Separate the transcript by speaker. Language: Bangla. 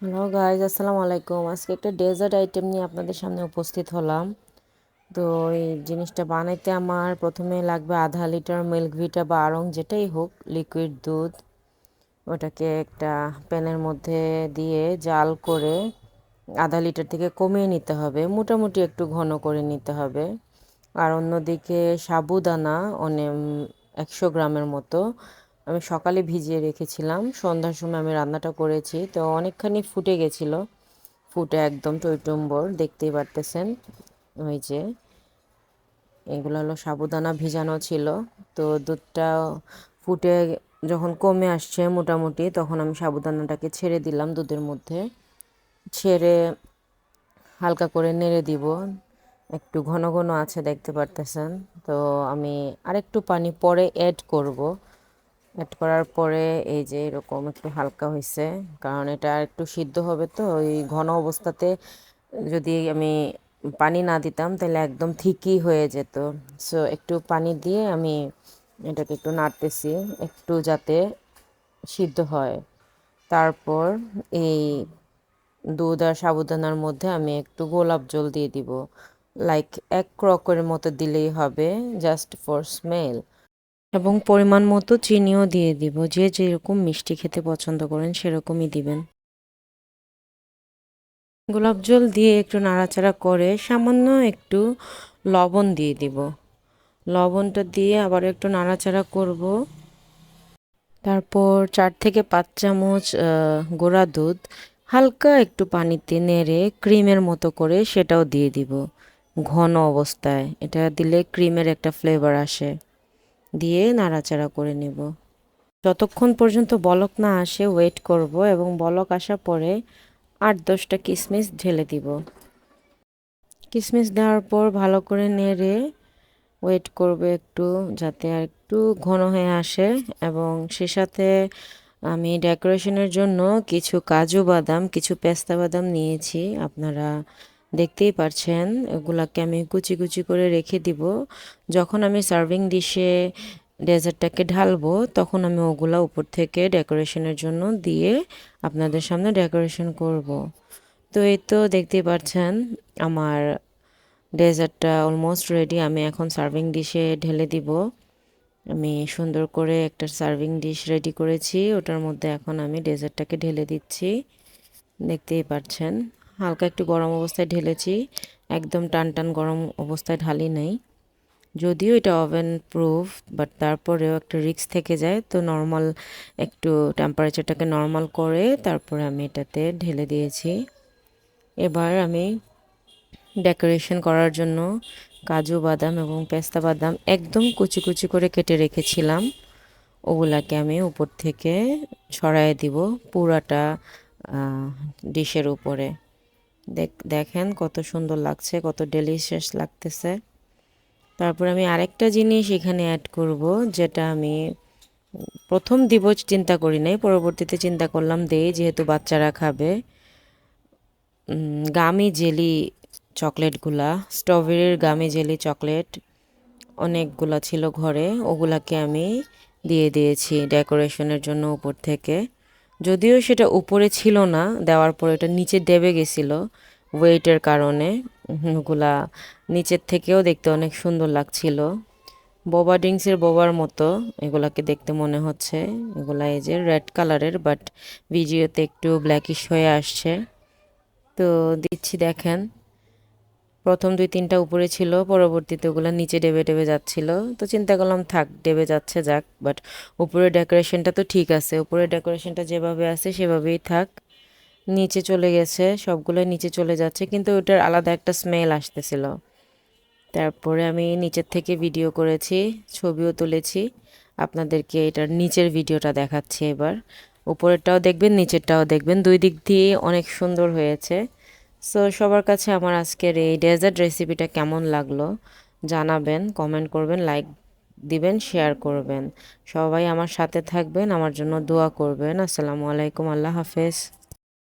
Speaker 1: হ্যালো গাইজ আসসালামু আলাইকুম। আজকে একটা ডেজার্ট আইটেম নিয়ে আপনাদের সামনে উপস্থিত হলাম। তো এই জিনিসটা বানাইতে আমার প্রথমে লাগবে আধা লিটার মিল্ক ভিটা বা আড়ং, যেটাই হোক লিকুইড দুধ। ওটাকে একটা প্যানের মধ্যে দিয়ে জাল করে আধা লিটার থেকে কমিয়ে নিতে হবে। মোটামুটি একটু ঘন করে নিতে হবে। আর অন্যদিকে সাবুদানা অনেক একশো গ্রামের মতো। আমি সকালে ভিজিয়ে রেখেছিলাম। সন্ধ্যার সময় আমি রান্নাটা করেছি। তো অনেকখানি ফুটে গেছিল। ফুটে একদম টইটম্বর, দেখতেই পারতেছেন। ওই যে, এগুলো হলো সাবুদানা ভিজানো ছিল। তো দুধটা ফুটে যখন কমে আসছে মোটামুটি, তখন আমি সাবুদানাটাকে ছেড়ে দিলাম দুধের মধ্যে। ছেড়ে হালকা করে নেড়ে দিব। একটু ঘন ঘন আছে, দেখতে পারতেছেন। তো আমি আরেকটু পানি পরে অ্যাড করব। অ্যাড করার পরে এই যে এরকম একটু হালকা হয়েছে কারণ এটা একটু সিদ্ধ হবে তো, ওই ঘন অবস্থাতে যদি আমি পানি না দিতাম তাহলে একদম ঠিকই হয়ে যেত। সো একটু পানি দিয়ে আমি এটাকে একটু নাড়তেছি, একটু যাতে সিদ্ধ হয়। তারপর এই দুধ আর সাবুদানার মধ্যে আমি একটু গোলাপ জল দিয়ে দিব। লাইক এক ক্রকের মতো দিলেই হবে জাস্ট ফর স্মেল এবং পরিমাণ মতো চিনিও দিয়ে দিব। যে যেরকম মিষ্টি খেতে পছন্দ করেন সেরকমই দিবেন। গোলাপ জল দিয়ে একটু নাড়াচাড়া করে সামান্য একটু লবণ দিয়ে দিব। লবণটা দিয়ে আবার একটু নাড়াচাড়া করব। তারপর চার থেকে পাঁচ চামচ গোড়া দুধ, হালকা একটু পানিতে নেড়ে ক্রিমের মতো করে সেটাও দিয়ে দিব। ঘন অবস্থায়। এটা দিলে ক্রিমের একটা ফ্লেভার আসে। দিয়ে নাড়াচাড়া করে নেব। যতক্ষণ পর্যন্ত বলক না আসে, ওয়েট করব এবং বলক আসার পরে আট দশটা কিশমিশ ঢেলে দিব। কিশমিশ দেওয়ার পর ভালো করে নেড়ে ওয়েট করবে একটু যাতে আর একটু ঘন হয়ে আসে এবং সে সাথে আমি ডেকোরেশনের জন্য কিছু কাজু বাদাম, কিছু পেস্তা বাদাম নিয়েছি। আপনারা দেখতেই পারছেন এগুলাকে আমি কুচি কুচি করে রেখে দিব। যখন আমি সার্ভিং ডিশে ডেজার্টটাকে ঢালবো, তখন আমি ওগুলা উপর থেকে ডেকোরেশনের জন্য দিয়ে আপনাদের সামনে ডেকোরেশন করব। তো এই তো দেখতেই পাচ্ছেন আমার ডেজার্টটা অলমোস্ট রেডি, আমি এখন সার্ভিং ডিশে ঢেলে দিব। আমি সুন্দর করে একটা সার্ভিং ডিশ রেডি করেছি, ওটার মধ্যে এখন আমি ডেজার্টটাকে ঢেলে দিচ্ছি। দেখতেই পাচ্ছেন হালকা একটু গরম অবস্থায় ঢেলেছি। একদম টান টান গরম অবস্থায় ঢালি নেই। যদিও এটা ওভেন প্রুফ বাট তারপরেও একটা রিক্স থেকে যায়। তো নর্মাল একটু টেম্পারেচারটাকে নর্মাল করে তারপরে আমি এটাতে ঢেলে দিয়েছি। এবার আমি ডেকোরেশন করার জন্য কাজু বাদাম এবং পেস্তা বাদাম একদম কুচি কুচি করে কেটে রেখেছিলাম। ওগুলাকে আমি উপর থেকে সরাই দিব পুরাটা ডিশের উপরে। দেখেন কত সুন্দর লাগছে, কত ডেলিশিয়াস লাগতেছে। তারপর আমি আরেকটা জিনিস এখানে অ্যাড করব, যেটা আমি প্রথম দিব চিন্তা করি নাই, পরবর্তীতে চিন্তা করলাম, দেই যেহেতু বাচ্চারা খাবে। গামি জেলি চকলেটগুলা স্ট্রবেরির গামি জেলি চকলেট অনেকগুলো ছিল ঘরে, ওগুলাকে আমি দিয়ে দিয়েছি ডেকোরেশনের জন্য উপর থেকে। যদিও সেটা উপরে ছিল না, দেওয়ার পর এটা নিচে দেবে গেছিল, ওয়েটের কারণে। ওগুলা নিচের থেকেও দেখতে অনেক সুন্দর লাগছিল। বোবা ড্রিঙ্কসের বোবার মতো এগুলাকে দেখতে মনে হচ্ছে। এগুলা এই যে রেড কালারের, বাট ভিডিওতে একটু ব্ল্যাকিশ হয়ে আসছে। তো দিচ্ছি দেখেন। প্রথম দুই তিনটা উপরে ছিল, পরবর্তীতে ওগুলো নিচে ডেবে ডেবে যাচ্ছিল। তো চিন্তা করলাম, থাক, ডেবে যাচ্ছে, যাক বাট উপরে ডেকোরেশনটা তো ঠিক আছে। উপরে ডেকোরেশনটা যেভাবে আছে, সেভাবেই থাক। নিচে চলে গেছে সবগুলো নিচে চলে যাচ্ছে, কিন্তু ওটার আলাদা একটা স্মেল আসতেছিল। তারপরে আমি নিচের থেকে ভিডিও করেছি, ছবিও তুলেছি। আপনাদেরকে এটার নিচের ভিডিওটা দেখাচ্ছি এবার। উপরেরটাও দেখবেন, নিচেরটাও দেখবেন। দুই দিক দিয়ে অনেক সুন্দর হয়েছে। সো সবার কাছে আমার আজকের এই ডেজার্ট রেসিপিটা কেমন লাগল জানাবেন কমেন্ট করবেন লাইক দিবেন শেয়ার করবেন। সবাই আমার সাথে থাকবেন, আমার জন্য দোয়া করবেন। আসসালামু আলাইকুম, আল্লাহ হাফেজ।